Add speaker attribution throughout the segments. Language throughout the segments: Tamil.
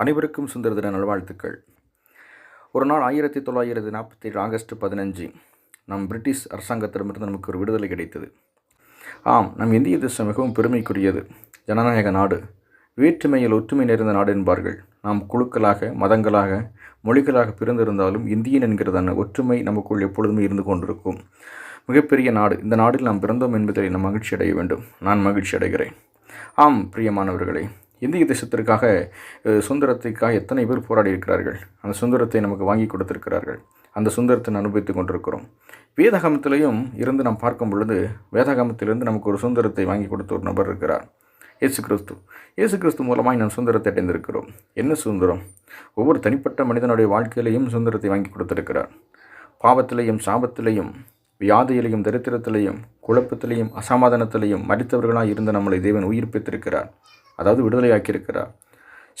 Speaker 1: அனைவருக்கும் சுந்தர தின நல்வாழ்த்துக்கள். ஒரு நாள் ஆயிரத்தி தொள்ளாயிரத்தி நாற்பத்தி ஏழு ஆகஸ்ட் பதினஞ்சு நம் பிரிட்டிஷ் அரசாங்கத்திடமிருந்து நமக்கு ஒரு விடுதலை கிடைத்தது. ஆம் நம் இந்திய தேசம் மிகவும் பெருமைக்குரியது. ஜனநாயக நாடு வேற்றுமையில் ஒற்றுமை நிறைந்த நாடு என்பார்கள். நாம் குழுக்களாக மதங்களாக மொழிகளாக பிறந்திருந்தாலும் இந்தியன் என்கிறதான ஒற்றுமை நமக்குள் எப்பொழுதுமே இருந்து கொண்டிருக்கும். மிகப்பெரிய நாடு இந்த நாட்டில் நாம் பிறந்தோம் என்பதில் நாம் மகிழ்ச்சி அடைய வேண்டும். நான் மகிழ்ச்சி அடைகிறேன் ஆம் பிரியமானவர்களே இந்திய தேசத்திற்காக அஹ், சுதந்திரத்திற்காக எத்தனை பேர் போராடி இருக்கிறார்கள்? அந்த சுதந்திரத்தை நமக்கு வாங்கி கொடுத்திருக்கிறார்கள். அந்த சுந்தரத்தை அனுபவித்துக் கொண்டிருக்கிறோம். வேதகமத்திலையும் இருந்து நாம் பார்க்கும் பொழுது வேதகமத்திலிருந்து நமக்கு ஒரு சுதந்திரத்தை வாங்கி கொடுத்த ஒரு நபர் இருக்கிறார். இயேசு கிறிஸ்து. இயேசு கிறிஸ்து மூலமாக நாம் சுந்தரத்தை அடைந்திருக்கிறோம். என்ன சுதந்திரம்? ஒவ்வொரு தனிப்பட்ட மனிதனுடைய வாழ்க்கையிலையும் சுதந்திரத்தை வாங்கி கொடுத்திருக்கிறார். பாவத்திலையும் சாபத்திலையும் வியாதியிலையும் தரித்திரத்திலையும் குழப்பத்திலையும் அசமாதானத்திலையும் மறித்தவர்களாக இருந்த நம்மளை தேவன் உயிர்ப்பித்திருக்கிறார். அதாவது விடுதலையாக்கியிருக்கிறார்.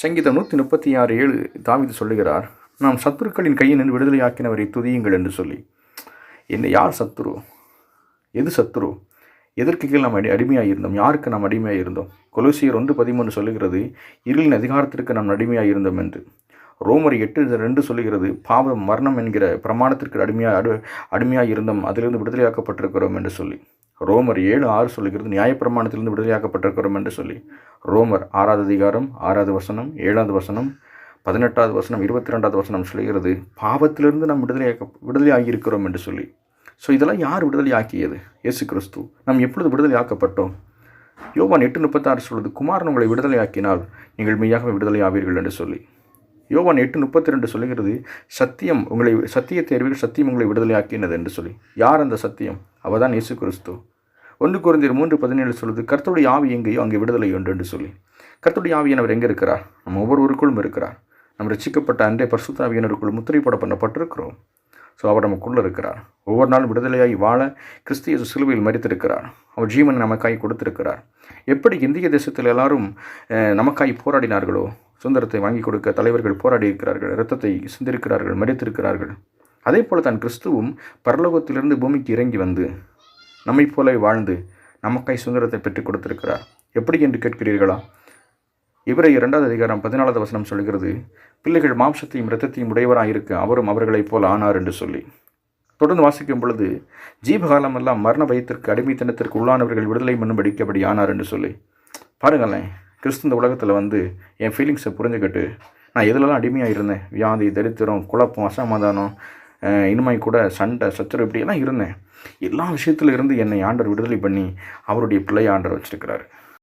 Speaker 1: சங்கீதம் நூற்றி முப்பத்தி ஆறு ஏழு தாவிது சொல்லுகிறார் நாம் சத்துருக்களின் கையினின்று விடுதலையாக்கினவரை துதியுங்கள் என்று சொல்லி. என்ன யார் சத்துரு? எது சத்துரு? எதற்கு கீழ் நாம் அடி அடிமையாக இருந்தோம் யாருக்கு நாம் அடிமையாக இருந்தோம் கொலோசியர் ஒன்று பதிமூன்று சொல்லுகிறது இருளின் அதிகாரத்திற்கு நாம் அடிமையாக இருந்தோம் என்று. ரோமர் எட்டு ரெண்டு சொல்லுகிறது பாவம் மரணம் என்கிற பிரமாணத்திற்கு அடிமையாக அடு அடிமையாக இருந்தோம் அதிலிருந்து விடுதலையாக்கப்பட்டிருக்கிறோம் என்று சொல்லி. ரோமர் ஏழு ஆறு சொல்லுகிறது நியாயப்பிரமாணத்திலிருந்து விடுதலையாக்கப்பட்டிருக்கிறோம் என்று சொல்லி. ரோமர் ஆறாவது அதிகாரம் ஆறாவது வசனம் ஏழாவது வசனம் பதினெட்டாவது வசனம் இருபத்தி ரெண்டாவது வசனம் சொல்லுகிறது பாவத்திலிருந்து நாம் விடுதலையாக்க விடுதலை இருக்கிறோம் என்று சொல்லி. ஸோ இதெல்லாம் யார் விடுதலை ஆக்கியது இயேசு கிறிஸ்து. நாம் எப்பொழுது விடுதலை ஆக்கப்பட்டோம் யோவான் எட்டு முப்பத்தாறு சொல்வது குமாரன் உங்களை விடுதலை ஆக்கினால் நீங்கள் மெய்யாகவே விடுதலை ஆவீர்கள் என்று சொல்லி. யோவான் எட்டு முப்பத்தி ரெண்டு சொல்லுகிறது சத்தியம் உங்களை சத்தியத்தை அறிவீர்கள் சத்தியம் உங்களை விடுதலை ஆக்கினது என்று சொல்லி. யார் அந்த சத்தியம்? அவதான் இயேசு கிறிஸ்து. ஒன்று குறைந்தர் மூன்று பதினேழு சொல்வது கர்த்தருடைய ஆவி எங்கேயோ அங்கே விடுதலை உண்டு என்று சொல்லி. கர்த்தருடைய ஆவியானவர் எங்கே இருக்கிறார்? நம்ம ஒவ்வொருவருக்குள்ளும் இருக்கிறார். நம்ம ரசிக்கப்பட்ட அன்றே பரிசுத்தாவியனருக்குள் முத்திரைப்பட பண்ணப்பட்டிருக்கிறோம் ஸோ அவர் நமக்குள்ளே இருக்கிறார். ஒவ்வொரு நாளும் விடுதலையாகி வாழ கிறிஸ்திய சிலுவையில் மறித்திருக்கிறார் அவர் ஜீவனை நமக்காய் கொடுத்திருக்கிறார். எப்படி இந்திய தேசத்தில் எல்லாரும் நமக்காய் போராடினார்களோ சுதந்திரத்தை வாங்கி கொடுக்க தலைவர்கள் போராடி இருக்கிறார்கள் இரத்தத்தை சிந்திருக்கிறார்கள் மறித்திருக்கிறார்கள் அதே போல தான் கிறிஸ்துவும் பரலோகத்திலிருந்து பூமிக்கு இறங்கி வந்து நம்மைப் போல வாழ்ந்து நமக்காய் சுதந்திரத்தை பெற்றுக் கொடுத்திருக்கிறார். எப்படி என்று கேட்கிறீர்களா? இவரை இரண்டாவது அதிகாரம் பதினாலாவது வசனம் சொல்கிறது பிள்ளைகள் மாம்சத்தையும் இரத்தத்தையும் உடையவராயிருக்க அவரும் அவர்களைப் போல் ஆனார் என்று சொல்லி. தொடர்ந்து வாசிக்கும் பொழுது ஜீவகாலமெல்லாம் மரண பயத்திற்கு அடிமைத்தனத்திற்கு உள்ளானவர்கள் விடுதலை மண்ணும்படிக்கப்படி ஆனார் என்று சொல்லி. பாருங்களேன் கிறிஸ்து இந்த உலகத்தில் வந்து என் ஃபீலிங்ஸை புரிஞ்சுக்கிட்டு நான் எதுலலாம் அடிமையாக இருந்தேன் வியாதி தரித்திரம் குழப்பம் அசமாதானம் இனிமாய் இனிமை கூட சண்டை சச்சரவு இப்படியெல்லாம் இருந்தேன். எல்லா விஷயத்துல இருந்து என்னை ஆண்டர் விடுதலை பண்ணி அவருடைய பிள்ளை ஆண்டர் வச்சுருக்கிறாரு.